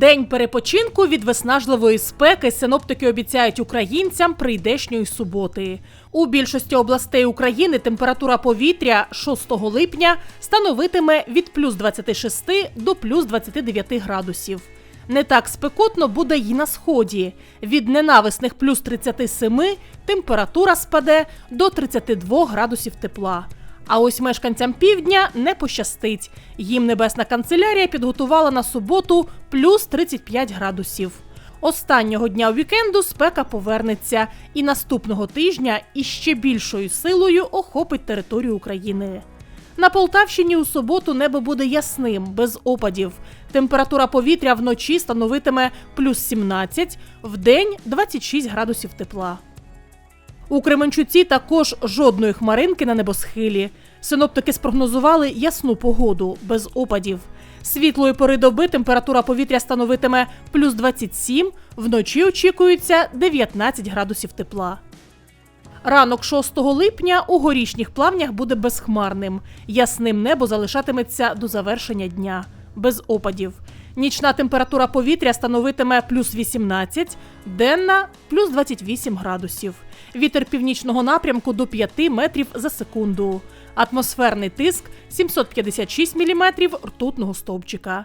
День перепочинку від виснажливої спеки синоптики обіцяють українцям прийдешньої суботи. У більшості областей України температура повітря 6 липня становитиме від плюс 26 до плюс 29 градусів. Не так спекотно буде й на сході. Від ненависних плюс 37 температура спаде до 32 градусів тепла. А ось мешканцям півдня не пощастить. Їм небесна канцелярія підготувала на суботу плюс 35 градусів. Останнього дня вікенду спека повернеться, і наступного тижня іще більшою силою охопить територію України. На Полтавщині у суботу небо буде ясним, без опадів. Температура повітря вночі становитиме плюс 17, вдень 26 градусів тепла. У Кременчуці також жодної хмаринки на небосхилі. Синоптики спрогнозували ясну погоду без опадів. Світлої пори доби температура повітря становитиме плюс 27, вночі очікується 19 градусів тепла. Ранок 6 липня у горішніх плавнях буде безхмарним. Ясним небо залишатиметься до завершення дня, без опадів. Нічна температура повітря становитиме плюс 18, денна плюс 28 градусів. Вітер північного напрямку до 5 метрів за секунду. Атмосферний тиск 756 міліметрів ртутного стовпчика.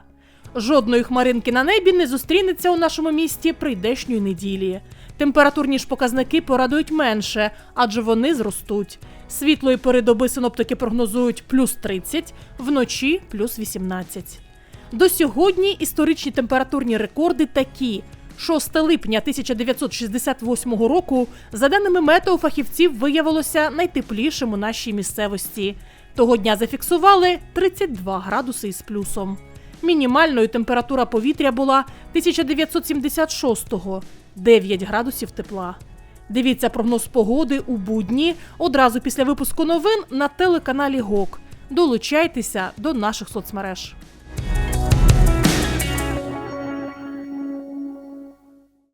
Жодної хмаринки на небі не зустрінеться у нашому місті прийдешньої неділі. Температурні ж показники порадують менше, адже вони зростуть. Світлої пори доби синоптики прогнозують плюс 30, вночі плюс 18. До сьогодні історичні температурні рекорди такі. 6 липня 1968 року, за даними метеофахівців, виявилося найтеплішим у нашій місцевості. Того дня зафіксували 32 градуси із плюсом. Мінімальною температура повітря була 1976-го – 9 градусів тепла. Дивіться прогноз погоди у будні одразу після випуску новин на телеканалі ГОК. Долучайтеся до наших соцмереж.